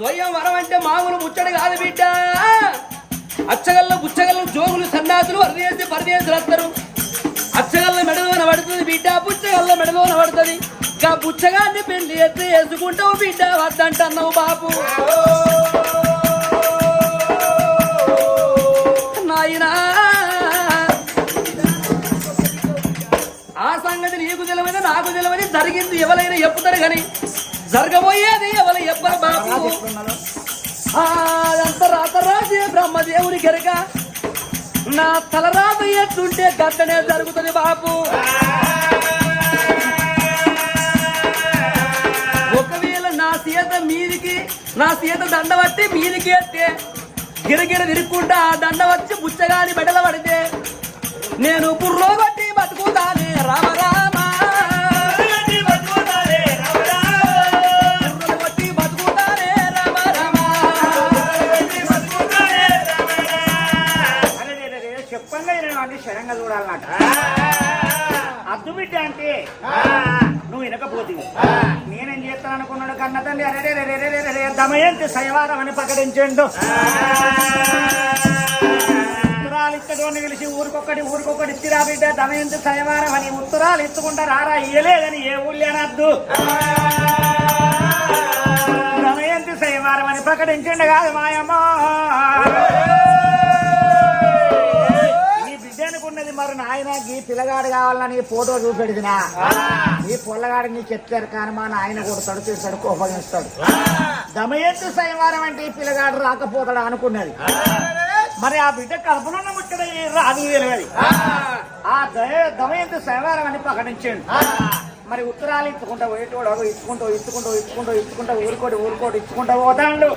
స్వయం వరం అంటే మామూలు ముచ్చడి కాదు బిడ్డ. అచ్చగల్ల బుచ్చగల్ల జోగులు సన్నాసులు వరదేసి పరదేశులు వస్తారు అచ్చగల్ల మెడలోన పడుతుంది బిడ్డ బుచ్చగల్ల మెడలోన పడుతుంది. ఇంకా బుచ్చగాన్ని పెళ్ళి ఎత్తి వేసుకుంటావు బిడ్డ వద్దంటున్నావు బాబు నాయనా. ఆ సంగతి నీకు తెలియదు నాకు తెలియదు జరిగింది ఎవరైనా చెప్పుతారు కానీ జరగబోయేది ఎవరు చెప్పరు బాబు. అదంతా రాత రాజే బ్రహ్మదేవుని గెరక. నా తలరాత ఎట్టుంటే గట్టనే జరుగుతుంది బాబు. ఒకవేళ నా సీత మీదికి నా సీత దండ పట్టి మీదికి ఎత్తే గిరగిర తిరుక్కుంటా ఆ దండ వచ్చి బుచ్చగాని మెడల పడితే నేను బుర్రో అద్దు బిడ్డ అంటే నువ్వు వినకపోతివి నేనేం చేస్తాను అనుకున్నాడు కన్న తండ్రి? అరే రే, రే, రే, రే, దమయంతి శనివారం అని ప్రకటించండు. ఉత్తరాలు ఇచ్చటోని పిలిచి ఊరికొక్కటి ఊరికొక్కటి ఇచ్చిరా బిడ్డ దమయంతి శనివారం అని ఉత్తరాలు ఇచ్చుకుంటా రారా? ఇయ్యలేదని ఏ ఊళ్ళో అనద్దు దమయంతి శనివారం అని ప్రకటించండు కాదు మాయమ్మ. మరి నాయన గీ పిల్లగాడు కావాలని ఫోటో చూపెడిదినా? ఈ పొల్లగాడు నీకు ఎత్తారు కానీ మా నాయన కొడతాడు తీస్తాడు కోపగిస్తాడు దమయంతి శనివారం అంటే ఈ పిల్లగాడు రాకపోతాడు అనుకున్నది. మరి ఆ బిడ్డ కల్పన ముట్టడ రాదు తెలియదు. ఆ దయ దమయంతి సంవారం అని ప్రకటించాడు. మరి ఉత్తరాలు ఇచ్చుకుంటా పోయేటోడు ఇచ్చుకుంటూ ఇచ్చుకుంటూ ఇచ్చుకుంటూ ఇచ్చుకుంటూ ఊరుకోటి ఊరుకోటి ఇచ్చుకుంటూ పోతాడు.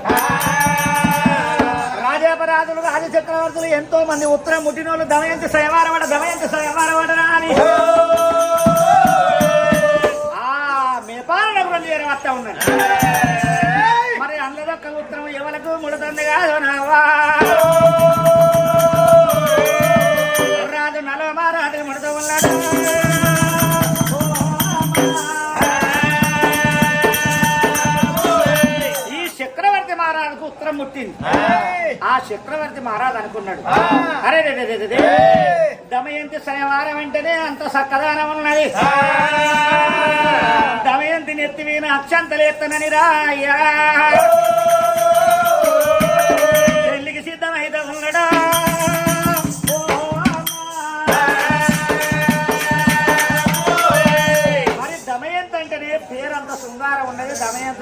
రాజాపరాధులు రాజచక్రవర్తులు ఎంతో మంది ఉత్తరం ముట్టినోళ్ళు దమయంతి సంవారమడ దమయంతి సంవారమడరా అని ఆ మేపాల నగరం చేరి వస్తా ఉన్నాడు మరి అందులోక ఉత్తరం ఎవలకు ముడుతుంది కాదు నావా ముట్టింది ఆ. చక్రవర్తి మహారాజు అనుకున్నాడు. అరే రే. దమయంతి శనివారం వెంటనే అంత సక్కదానం ఉన్నది. దమయంతి నెత్తి మీద అక్షంతలేత్తనని రాయ్యా పెళ్ళికి సిద్ధమైతే ఉన్నడా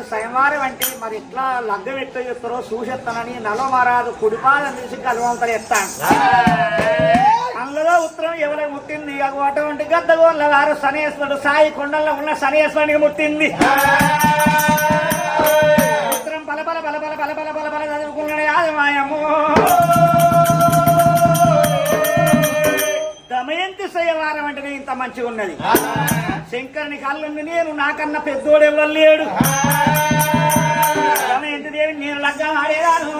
నాకు అంటే మరి ఎట్లా లగ్గం ఎట్లా చేస్తారో చూసేస్తానని నలమరాదు కుడిపాదం తీసి కలవంతలు ఎత్తాను అందులో ఉత్తరం ఎవరికి ముట్టింది? అటువంటి గద్దగోళ్ళ వారు శనేశ్వరుడు సాయి కొండల్లో ఉన్న శనేశ్వరునికి ముట్టింది. ఉత్తరం పలపల పలపల పలపల పలపల చదువుకున్నాడు ఆదమాయము దమయంతి శయవారం అంటేనే ఇంత మంచిగా ఉన్నది శంకరుని కళ్ళుంది నేను నాకన్నా పెద్దోడు ఎవరు లేడు దేవి నేను లగ్గం ఆడేదాను.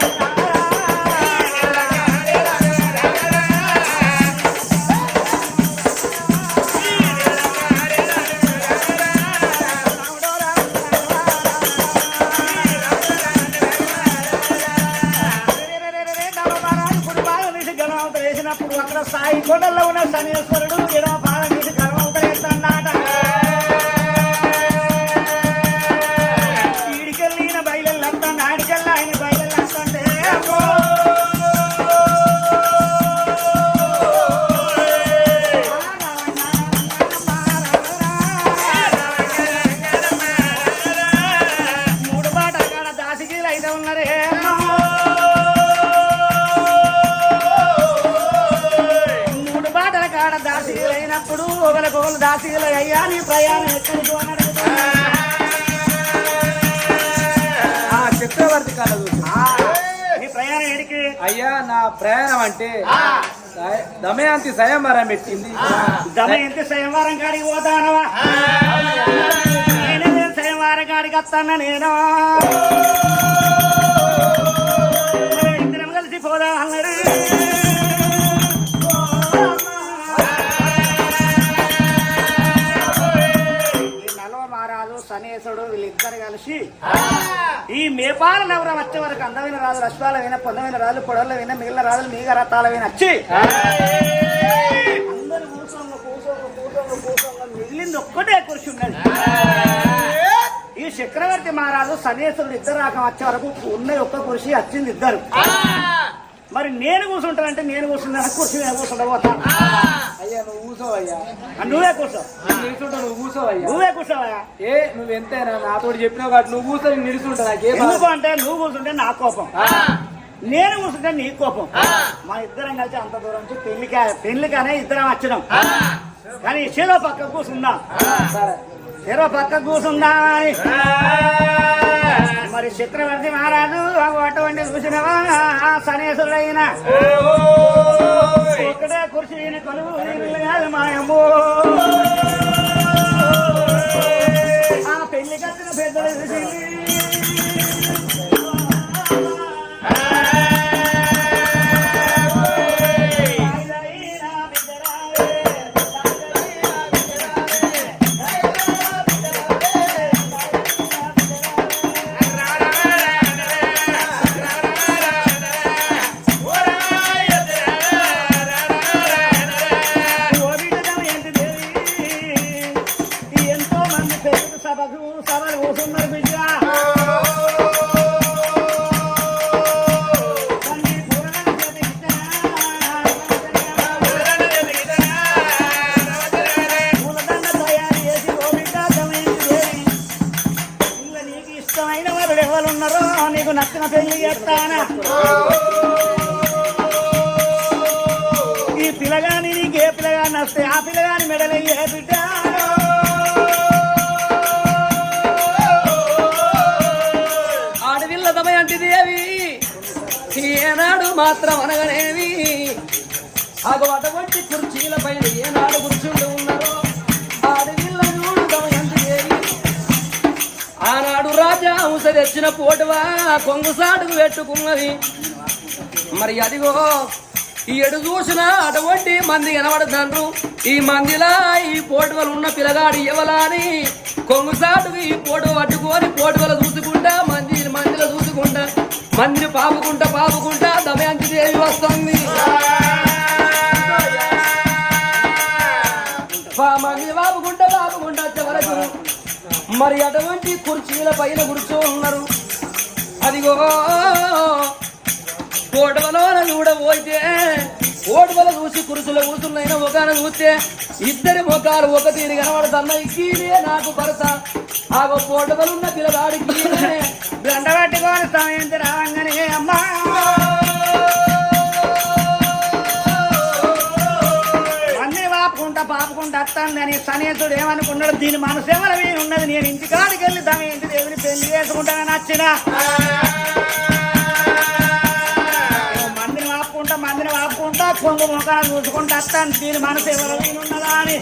దాసీలు అయినప్పుడు ఒకరికొకరు దాసీలు అయ్యా నీ ప్రయాణం ఎక్కడికి. ఆ చక్రవర్తి కళ ఆ, నీ ప్రయాణం ఎడికి అయ్యా నా ప్రయాణం అంటే దమయంతి స్వయంవరం పెట్టింది. దమయంతి స్వయంవరం కాడికి పోతానవా? నేనే స్వయంవరం కాడికి వస్తాను నేను? కలిసి ఈ మేపాల నవరం వచ్చే వరకు అందమైన రాజులు అశ్వాలమైన పొందమైన రాజులు పొడవలమైన మిగిలిన రాజులు మీగ రథాలమైన వచ్చి అందరూ కూసోంగ కూసోంగ కూసోంగ కూసోంగ మిగిలింది ఒక్కటే కుర్చీ ఉన్నది. ఈ చక్రవర్తి మహారాజు సనేశ్వరుడు ఇద్దరు రాకం వచ్చే వరకు ఉన్నది ఒక్క కుర్చీ వచ్చింది ఇద్దరు. మరి నేను కూర్చుంటానంటే నేను కూర్చున్నా కుర్చీ నేను కూర్చుంటా పోతా అయ్యా నువ్వు కూర్చోవయ్యా. నువ్వే కూర్చో. నేను నిలుచుంటా నువ్వు కూర్చోవయ్యా. నువ్వే కూర్చోవా ఏ నువ్వు ఎంతైనా నాతో చెప్పినావు కాబట్టి నువ్వు కూర్చో నేను నిలుచుంటా నాకే బాధ. ఎందుకు అంటే నువ్వు కూర్చుంటే నా కోపం. నేను కూర్చుంటే నీ కోపం. మా ఇద్దరం కలిసి అంత దూరం నుంచి పెళ్ళికా పెళ్ళికనే ఇద్దరం వచ్చినాం. కానీ చెరో పక్క కూర్చుందాం. సరే. చెరో పక్క కూర్చుందా మరి చక్రవర్తి మహారాజు అటువంటి చూసినవా సనేశ్వరుడైన కుర్చీ కొలువు నీళ్ళు కాదు మాయమ్మో ఆ పెళ్ళి కట్టిన పెద్దలు ఆడవిల్ల దమయంతి ఏనాడు మాత్రం అనగనేవి? అగో అటువంటి కుర్చీల పైన ఏనాడు కూర్చుండి ఉన్నారో? ఆడవిల్ల చూడు దమయంతి ఆనాడు రాజా ఊస తెచ్చిన పోటువా? కొంగు సాటుకు పెట్టుకున్నది. మరి అదిగో ఈ ఎడు చూసిన అటువంటి మంది కనబడుతుండ్రు ఈ మందిలా ఈ పోటువలు ఉన్న పిల్లగాడు ఇవ్వలా అని కొంగుసాటుకు ఈ పోటు పట్టుకొని పోటువలు చూసుకుంటా మంది మందిని పాపుకుంటా పాపుకుంటా దమయంతి దేవి వస్తుంది. మందిని పాపుకుంటా పాపుకుంటా వచ్చే వరకు మరి అటువంటి కుర్చీల పైన కూర్చో ఉన్నారు. అదిగో కూడా చూడబోయితే కోటవల చూసి కురుసుల కూర్చున్నైనా ఒకన చూస్తే ఇద్దరి ముఖాలు ఒక తీరు కనబడుతున్నాయి. కీనే నాకు భరత ఆగో కోటవలున్న పిల్లగాడికి దండ సమయం రావంగానే అమ్మా. అన్నీ వాపుకుంటా పాపుకుంటా అత్తందని సనేతుడు ఏమనుకున్నాడు? దీని మనసు ఎవరి ఉన్నది. నేను ఇంటికాడికి వెళ్ళి దమయంతి దేవుని పెళ్ళి చేసుకుంటానని నచ్చిన. మందిని వాపుకుంటా మందిని వాపుకుంటా కొంగు ముఖాలు చూసుకుంటా వస్తాను దీని మనసు ఎవరి ఉన్నదా అని.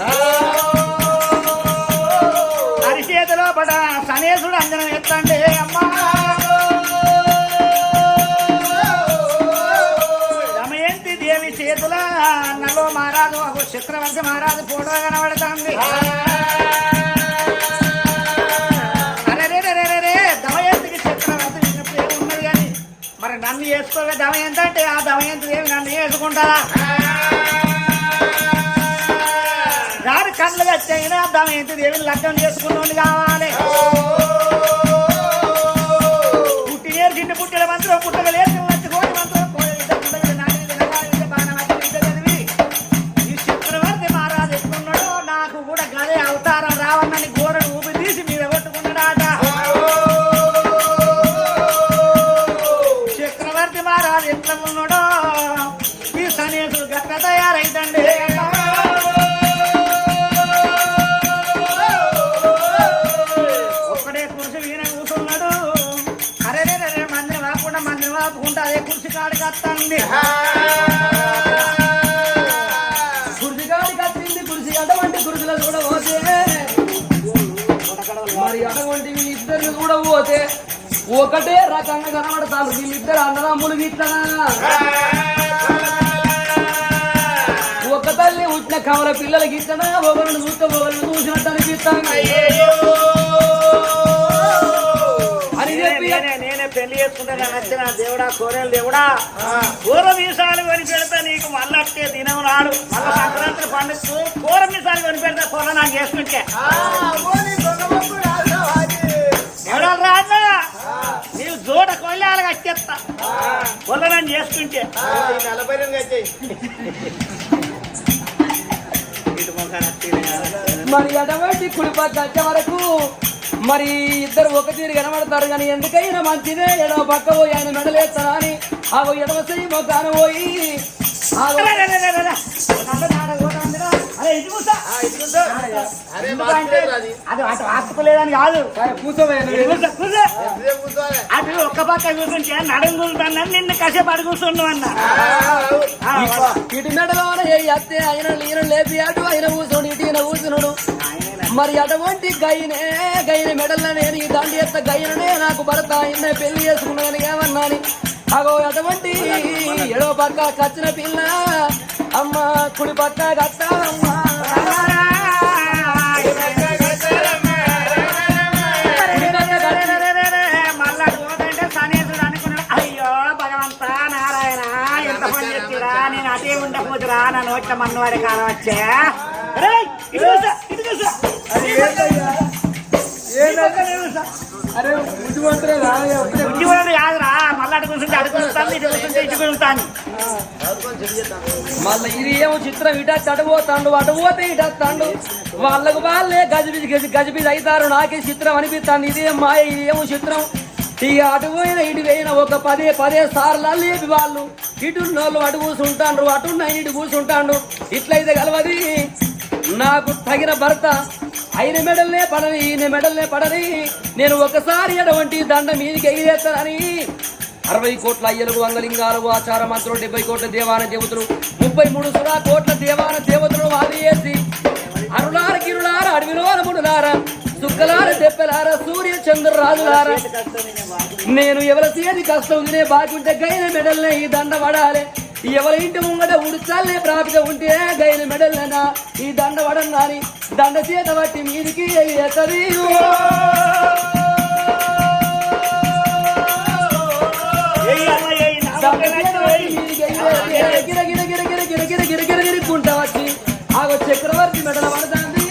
చేతిలో పడ సనేసుడు అంజనం ఎత్తండి అమ్మా! దమయంతి దేవి చేతుల నలో మహారాజు ఒక చక్రవర్తి మహారాజు ఫోటో కనబడుతుంది. మరి నన్ను చేసుకోగా దమయంతి అంటే ఆ దమయంతి దేవి నన్ను చేసుకుంటారా కళ్ళు వచ్చైనా దమయంతి దేవిని లగ్నం చేసుకున్నోడు కావాలి. పుట్టి నేర్చింటి పుట్టిన మంత్రం పుట్టక కూడా పోతే ఒకటే రకంగా కనబడతారు. వీళ్ళిద్దరు అన్నదమ్ములు గిట్లనా ఒక తల్లి పుట్టిన కమల పిల్లలకి ఇట్లనా ఒకరిని చూస్తే ఒకరిని చూసినట్టు అనిపిస్తాను అని చెప్పి నేనే పెళ్ళి చేసుకుంటాను నచ్చిన దేవుడా కోరేలు దేవుడా? కూర మీసాలు కొని పెడతా నీకు మళ్ళీ దినం నాడు. మళ్ళీ సంక్రాంతి పండుగ కూర మీసాలు కొని పెడతా కూర నాకు చేసుకుంటే. ఎవడా రాజా నీవు జోడ కొల్లాలు కట్టేస్తా. కూర నన్ను చేసుకుంటే. మరి ఎటువంటి కుడి పక్క వచ్చే వరకు మరి ఇద్దరు ఒక తీరు కనబడతారు కానీ ఎందుకైనా మంచిదే. ఎడవ పక్క పోయి ఆయన మెడలేస్తారా అని ఆగో ఎడవ చెయ్యి మొక్కాన పోయి అది అటు ఆపుకోలేదని కాదు. అది ఒక్క పక్క కూర్చుంటే నడుము కూర్చున్నా నిన్ను కసేపు అడుగు మరి అటువంటి గైనే గైన మెడల్ నేను ఈ దాండి ఎత్త గైననే నాకు భర్త ఆయన పెళ్ళి చేసుకున్నాను ఏమన్నాని? అగో అటువంటి ఎడో పక్క కచ్చిన పిల్ల అమ్మ కుడి పక్క కచ్చ నేను అదే ఉండకపోతురా నా నోట్ల మన్నవాడి కాలం వచ్చే అరే ముందు మాత్రం కూర్చుంటే అటు కూర్చుంటాను ఇటు కూర్చుంటే ఇటు కూర్చుంటాను మళ్ళీ ఇది ఏమో చిత్రం ఇట అటు పోతాండు అటు పోతే ఇటు వస్తాండు. వాళ్ళకు వాళ్ళే గజబిజి గజి గజిబిజి అవుతారు నాకే చిత్రం అనిపిస్తాను ఇదేం మాయ ఇదేమో చిత్రం. ఇక అటు పోయిన ఇటు పోయిన ఒక పదే పదే సార్లు లేపి వాళ్ళు. ఇటున్న వాళ్ళు అటు కూర్చుంటాండ్రు అటున్న ఇటు కూర్చుంటాండు ఇట్లయితే కలవది. నాకు తగిన భర్త. ఆయన మెడల్నే పడని ఈయన మెడల్నే పడని. నేను ఒకసారి ఎటువంటి దండ మీదికి ఎగిరేస్తానని అరవై కోట్ల అయ్యలకు అంగలింగాలు ఆచార మంత్రులు డెబ్బై కోట్ల దేవాన దేవతలు ముప్పై మూడు సురా కోట్ల దేవాన దేవతలు వాది చేసి అరులార గిరులార అడవిలోన ముడులార సుక్కలార దెబ్బలార సూర్య చంద్ర రాజులార. నేను ఎవరి చేతి కష్టం తినే బాగుంటే గైన మెడల్నే ఈ దండ పడాలి. ఎవరి ఇంటి ముంగట ఉడిచాలే ప్రాపిక ఉంటే గైన మెడల్నా ఈ దండ పడంగాని దండ చేత బట్టి మీదికి ఎత్తది గిర గిర గిర గిర గిర గిర గిర గిర గిరుక్కుంటా వచ్చి ఆగో చక్రవర్తి మెడల పడతాంది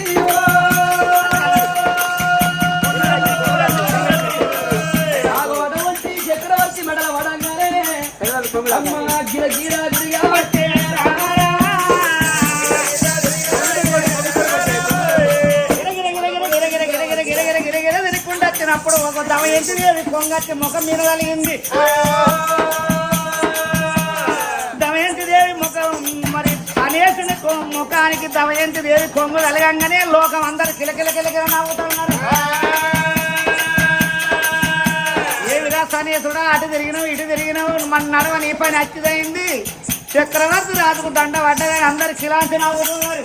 చక్రవర్తి మెడల పడంగానే అమ్మ గిర గిర గిరిగా ఒక దవ ఏంటిది అది కొంగచ్చి ముఖం మీద కలిగింది. దమయంతి దేవి ముఖం మరి అనేసుని ముఖానికి దమయంతి దేవి కొంగు కలగంగానే లోకం అందరు కిలకిల కిలకిల నవ్వుతున్నారు ఏమిరా సనేసుడా అటు తిరిగినావు ఇటు తిరిగినావు మన నడవ నీ పని అచ్చిదైంది చక్రవర్తి రాజుకు దండ పడ్డదని అందరు కిలాంటి నవ్వుతున్నారు.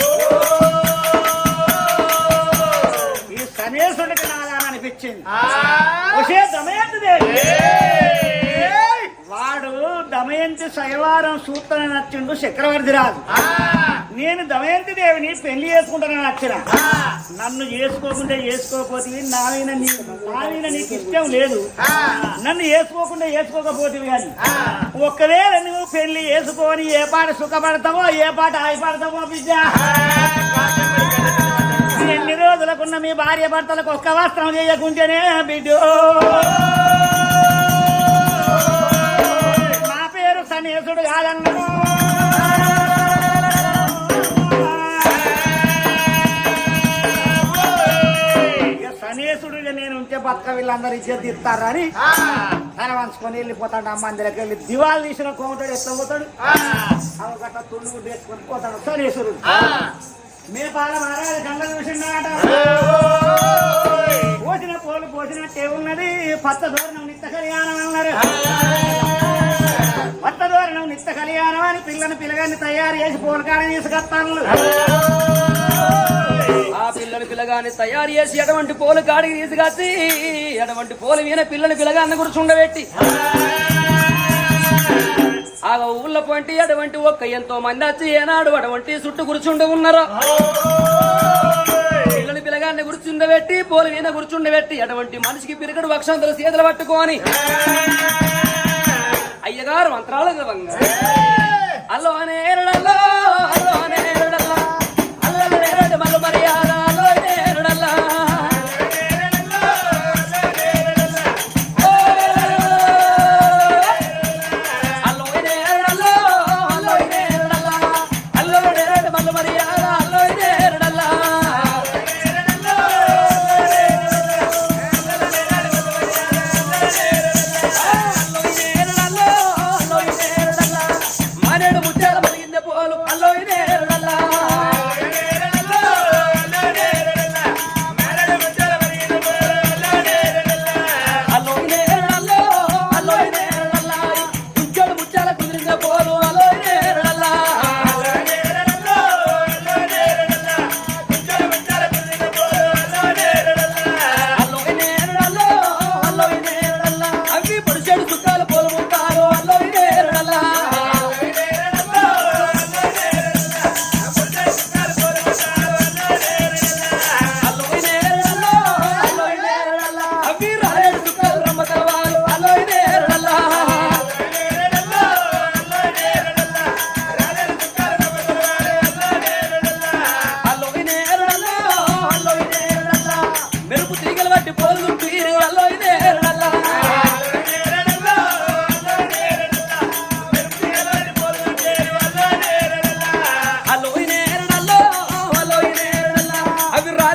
ఈ సనేసుడికి ఒసే దమయంతి దేవి వాడు దమయంతి శైవారం సూత్రం నచ్చిండు చక్రవర్తి రాజు. నేను దమయంతి దేవిని పెళ్ళి చేసుకుంటానని నచ్చిన. నన్ను చేసుకోకుండా చేసుకోకపోతే నా మీద నీ- నా మీద నీకు ఇష్టం లేదు. నన్ను చేసుకోకుండా చేసుకోకపోతే కానీ ఒక్కవేళ నువ్వు పెళ్ళి చేసుకొని ఏ పాట సుఖపడతావో ఏ పాట ఆయిపడతావో బిడ్డ రోజులకున్న మీ భార్య భర్తలకు ఒక్క వస్త్రం చేయకుంటేనే బిడ్డో. నా పేరు సనేసుడు కాదన్నాడు ఇక సనేసుడుగా నేను ఉంటే బతక వీళ్ళందరూ ఇచ్చేది తన వంచుకొని వెళ్ళిపోతాడు అమ్మ అందరికి వెళ్ళి. దివాలు తీసిన కోమటాడు ఎట్లా పోతాడు? అవి గట్ట తుండు వేసుకొని పోతాడు సనేసుడు మే పాల మహారాజు కళ్ళ చూసిండాట. పోసిన పోలు పోసినట్టే ఉన్నది. పచ్చ దూరణం నిత్య కళ్యాణం అన్నారు. పచ్చ దూరణం నిత్య కళ్యాణం అని పిల్లని పిల్లగాన్ని తయారు చేసి పోలకాడ తీసుకొస్తాను ఆ పిల్లని పిల్లగాని తయారు చేసి ఎటువంటి పోలు కాడికి తీసుకొచ్చి ఎటువంటి పోలు మీద పిల్లని పిల్లగాన్ని కూర్చుండబెట్టి. ఆ ఊళ్ళో పొంటి అటువంటి ఒక్క ఎంతో మంది వచ్చి ఏనాడు అటువంటి చుట్టూ కూర్చుంటూ ఉన్నారు. పిల్లని పిల్లగాన్ని కూర్చుండబెట్టి పోలు మీద కూర్చుండబెట్టి అటువంటి మనిషికి పిరిగడు వక్షంతులు సీతలు పట్టుకొని అయ్యగారు మంత్రాలు అల్లో అనేరుడల్లో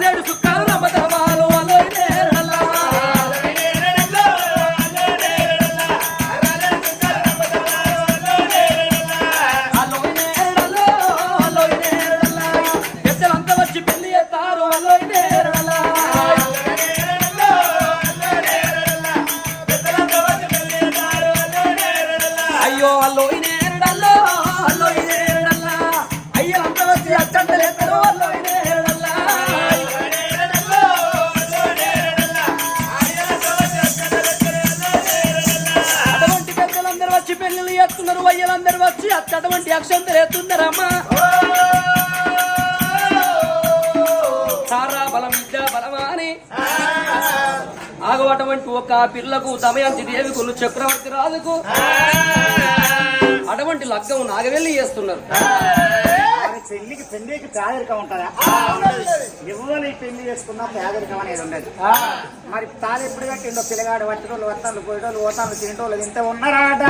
అవి లగ్గం నాగవెల్లి చేస్తున్నారు. పెళ్ళికి పెళ్ళికి పేదరికం ఉంటుందా? ఎవరు పెళ్ళి చేసుకున్నా పేదరికం అనేది ఉండదు. మరి తాను ఎప్పుడు కట్టిండో పిల్లగాడు వట్టినోళ్ళు వస్తాను పోయేటోళ్ళు పోతాను తింటోళ్ళు ఇంత ఉన్నారాట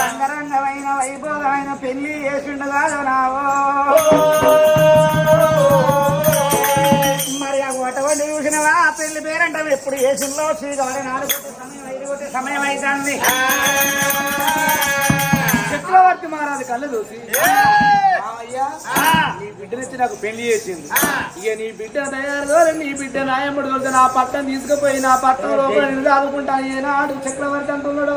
రంగరంగమైన వైభోగమైన పెళ్ళి చేసిండు కాదు నావో ఎప్పుడు ఏ సినిమా శ్రీగారి నాలుగు సమయం ఐదు సమయం అవుతుంది చక్రవర్తి మహారాజు కళ్ళు చూసి "మామయ్య, నీ బిడ్డనిచ్చి నాకు పెళ్ళి చేసింది ఇక నీ బిడ్డ తయారు నీ బిడ్డ నాయముడు దొరికితే నా పట్టం తీసుకుపోయి నా పట్టం లోపల నేను చదువుకుంటా ఏనాడు చక్రవర్తి అంటున్నాడు.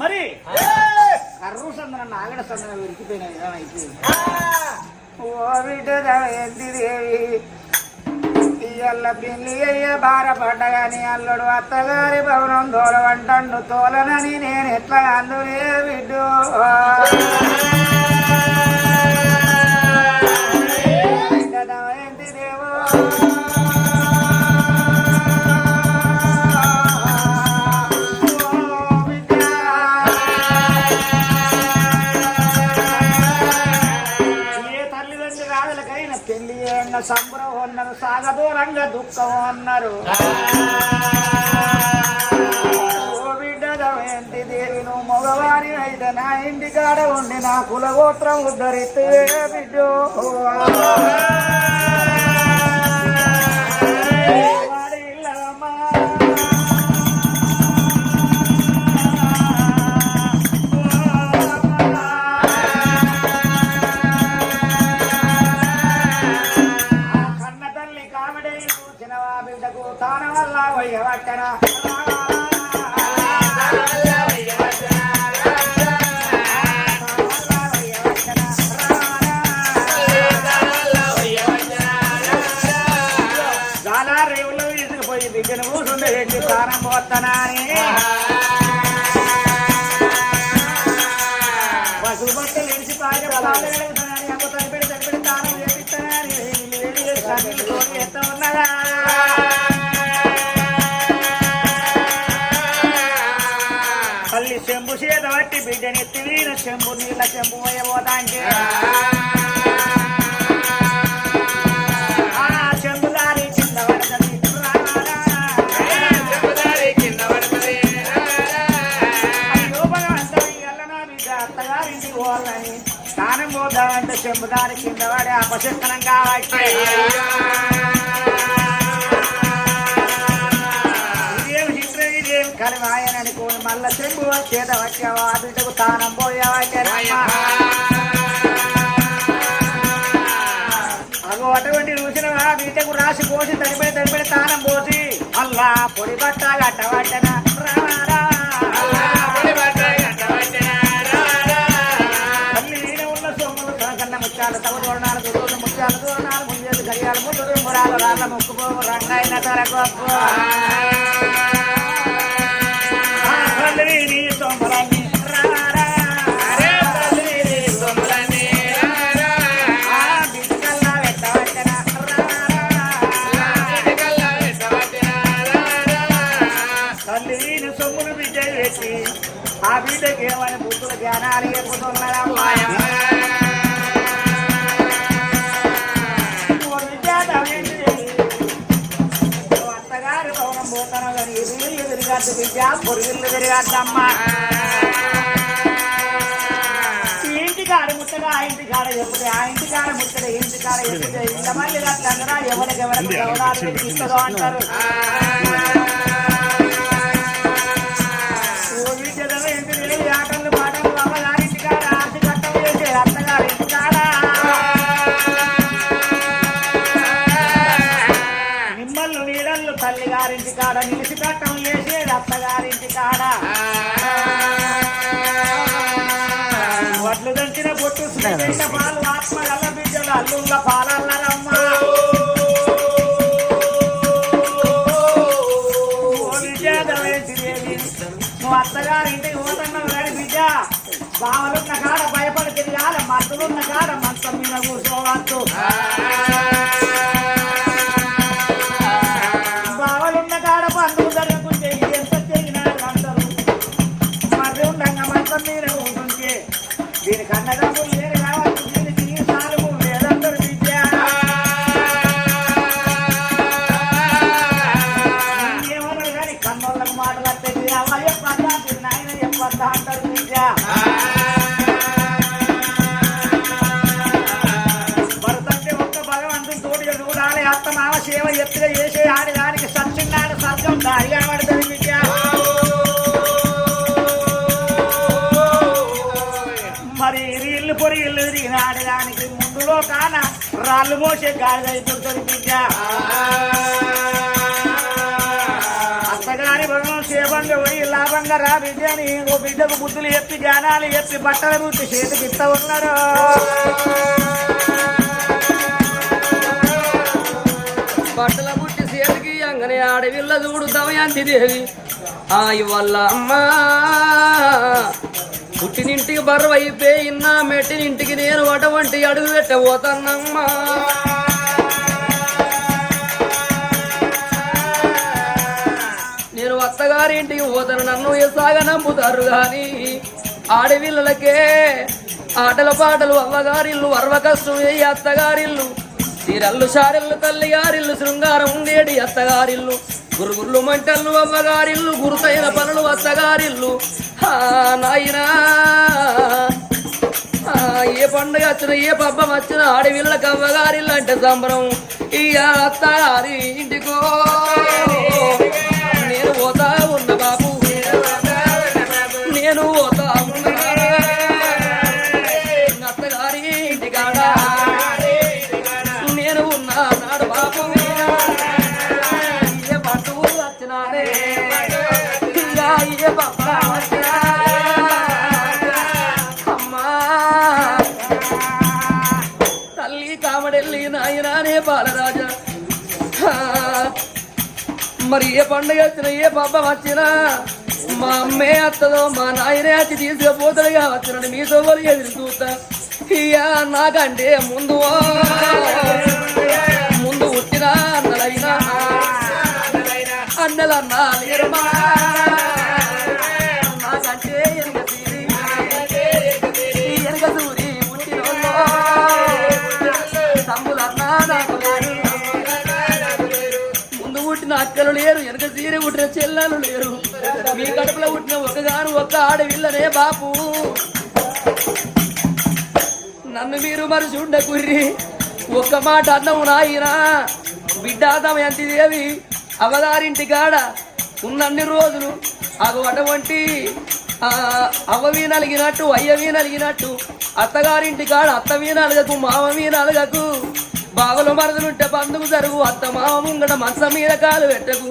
మరి కర్రు సందన నాగడ సందన విరిగిపోయిన విధానం అయిపోయింది ఓ బిడ్డ ఎంతి దేవి ఇయ్యల్ల పిల్లి అయ్య బారపడ్డగాని అల్లుడు అత్తగారి భవనం తోలవంటండు తోలనని నేను ఎట్లా అందులే బిడ్డు? సాగదూరంగా దుఃఖం అన్నారు. ఓ మగవారి అయితే నా ఇంటి కాడ ఉండి నా కులగోత్రం ఉద్ధరిస్తే బిడ్డో. వాడే కింద పడి అపశక్కనం కావచ్చు ఇదేం చిత్రం ఆయన అనుకోని మళ్ళా చెంబు చేత వచ్చావా? ఆ బిడ్డకు తానం పోయావా అగో అటువంటి రుచిన ఆ బిడ్డకు రాసి పోసి తడిపడి తడిపడి తానం పోసి అల్లా పొడి బట్ట గట్ట ఆ బిడ్డకి ఏమని బుద్ధుల జ్ఞానాలు చెప్పుతున్నారమ్మా ఎదురుగాడు బిడ్డ పొరుగుళ్ళు తిరిగాడమ్మా ఈ ఇంటి కాడ ముట్టగా ఆ ఇంటి కాడ చెప్తే ఆ ఇంటి కాడ ముట్టగా ఈ ఇంటి కాడ చెప్తే ఇంత మళ్ళీ అట్లా ఎవరికి ఎవరికి గౌరవాలు ఇస్తుందో అంటారు. తల్లి గారింటి కాడ నిలిచి కట్టం అత్తగారింటి కాడ వడ్లు దంచిన బొట్టు పాలు ఆత్మ గల్ల బిడ్డలు అల్లుళ్ళ పాలల్లరమ్మ. నువ్వు అత్తగారింటికి పోతున్నావు కానీ బిడ్డ. బావలున్న కాడ భయపడి తిరగాల మత్తులున్న కాడ మంచం మీద కూర్చోవద్దు. అంటారు విద్య భరతంటే ఒక్క భగవంతుని అత్త మామ సేవ ఎత్తుగా చేసే ఆడి దానికి సత్యనాడు స్వర్గం దారి కనబడుతుంది విద్య మరి ఇల్లు పొరి ఇల్లు ఆడదానికి ముందులో కాన రాళ్ళు మోసే గాడి అయిపోతుంది రా బిడ్డ ఓ బిడ్డకు బుద్ధులు ఎత్తి జ్ఞానాలు ఎత్తి బట్టలు బుద్ధి చేతికి ఇస్తా ఉన్నారు. బట్టల బుట్టి చేతికి అంగనే ఆడవిల్ల చూడు దమయంతి దేవి. ఆ ఇవల్ల అమ్మా పుట్టినింటికి బర్రవైపోయినా మెట్టినింటికి నేను అటువంటి అడుగు పెట్టబోతానమ్మా. గారింటికి పోతాను నన్ను సాగ నమ్ముతారు కానీ ఆడపిల్లలకే ఆటల పాటలు అవ్వగారిల్లు అరవ కష్టం ఏ అత్తగారిల్లు తీరల్లు షారెల్లు తల్లిగారిల్లు శృంగారం ఉండేడి అత్తగారిల్లు గురుగుర్లు మంటల్లు అవ్వగారిల్లు గురుతైన పనులు అత్తగారిల్లు. ఆ నాయనా ఏ పండుగ వచ్చిన ఏ పబ్బం వచ్చిన ఆడవిళ్ళకి అవ్వగారిల్లు అంటే సంబరం. ఇక అత్తగారి ఇంటికో. తల్లి మరి ఏ పండుగ వచ్చినా ఏ పాప వచ్చినా మా అమ్మే అత్తదో మా నాయనే అతి పోతలుగా వచ్చినని మీతో ఎదురు చూస్తా ఇయా నాకంటే ముందు ముందు వచ్చినా అన్నలైనా అన్నలన్నా పుట్టిన లేరు వెనక తీరి పుట్టిన చెల్లెలు లేరు. మీ కడుపులో పుట్టిన ఒక్కగాను ఒక్క ఆడవిల్లనే బాపు. నన్ను మీరు మరి చూడకుర్రి ఒక్క మాట అన్నము నాయినా. బిడ్డ దమయంతి దేవి అవదారింటి కాడ ఉన్నన్ని రోజులు అగు అటువంటి అవ్వవి నలిగినట్టు అయ్యవి నలిగినట్టు అత్తగారింటి కాడ అత్తవి నలగకు మామవి నలగకు బావల మరదలుంటే బంధువు జరుగు అత్త మామ ముంగట మంచం మీద కాలు పెట్టకు.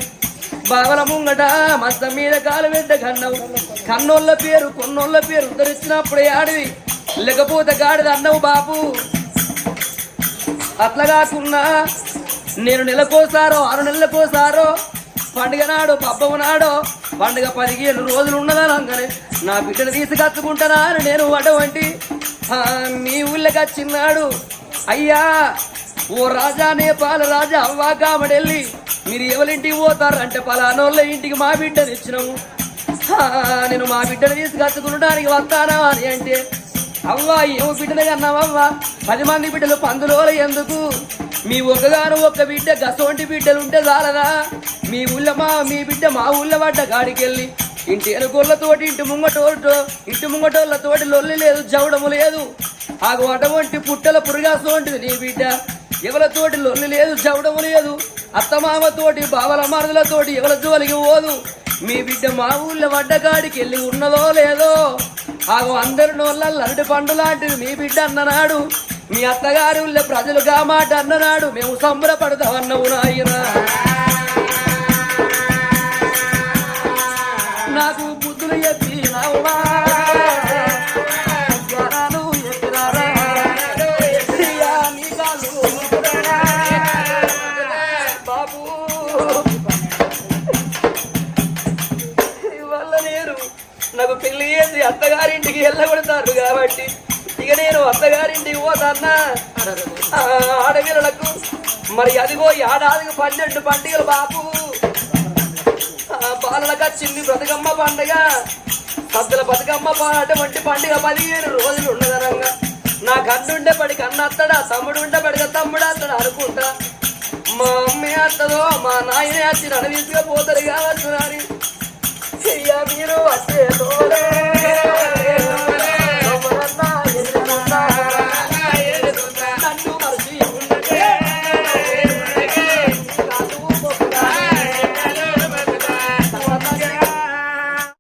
బావల ముంగట మంచం మీద కాలు పెట్ట కన్నవు. కన్నోళ్ళ పేరు కొన్నోళ్ళ పేరు ఉద్ధరించినప్పుడే ఆడివి. లేకపోతే గాడిద అన్నవు బాపు అట్లా కాకుండా నేను నెలకోసారో ఆరు నెలలకోసారో పండుగ నాడు పబ్బం నాడో పండుగ పదిహేను రోజులు ఉన్నదనంగానే నా బిడ్డను తీసుకచ్చుకుంటానా అని నేను అటువంటి ఆ, మీ ఊళ్ళకి వచ్చిన్నాడు అయ్యా ఓ రాజా నేపాల రాజా అవ్వా కామడెళ్ళి మీరు ఎవరింటికి పోతారంటే పలానోళ్ళ ఇంటికి మా బిడ్డను ఇచ్చినాము. నేను మా బిడ్డను తీసుకొచ్చుకుంటానికి వస్తానా అని అంటే అవ్వా ఏమో బిడ్డనే అన్నావవ్వా పది మంది బిడ్డలు పందులోల ఎందుకు? మీ ఒక్కగాను ఒక్క బిడ్డ గసోంటి బిడ్డలు ఉంటే చాలదా? మీ ఊళ్ళో మా మీ బిడ్డ మా ఊళ్ళో పడ్డ కాడికెళ్ళి ఇంటి ఎనుగోళ్ళతోటి ఇంటి ముంగటోళ్ళతో ఇంటి ముంగటోళ్ళతోటి లొల్లి లేదు జవడము లేదు. ఆగు అటువంటి పుట్టల పురుగాసోంటిది నీ బిడ్డ. ఎవరితోటి లొల్లి లేదు చవడం లేదు. అత్తమామతోటి బావల మరదలతోటి ఎవరి జోలికి పోదు. మీ బిడ్డ మా ఊళ్ళో వడ్డగాడికి వెళ్ళి ఉన్నదో లేదో ఆగు అందరి నోళ్ళ అరటి పండు లాంటిది మీ బిడ్డ అన్ననాడు. మీ అత్తగారి ఊళ్ళో ప్రజలుగా మాట అన్ననాడు. మేము సంబరపడతామన్నవు నాయన. నాకు బుద్ధులు చెప్పి నవ్వా అత్తగారింటికి వెళ్ళగొడతారు కాబట్టి ఇక నేను అత్తగారింటికి పోతాన్నా. ఆడపిల్లలకు మరి అదిగో ఏడాదికి పన్నెండు పండుగలు బాపు బాలలగా చిన్ని బ్రతకమ్మ పండగ. పద్దల బతుకమ్మ అటువంటి పండుగ పదిహేను రోజులు ఉండదనంగా నా కన్నుండే పడి కన్నత్తడా తమ్ముడు ఉండే పడిగా తమ్ముడు అత్తడా అనుకుంటా. మా అమ్మే అత్తదో మా నాయన అచ్చి నన్ను పోతారు కావచ్చు అని చెయ్య మీరు వచ్చే रे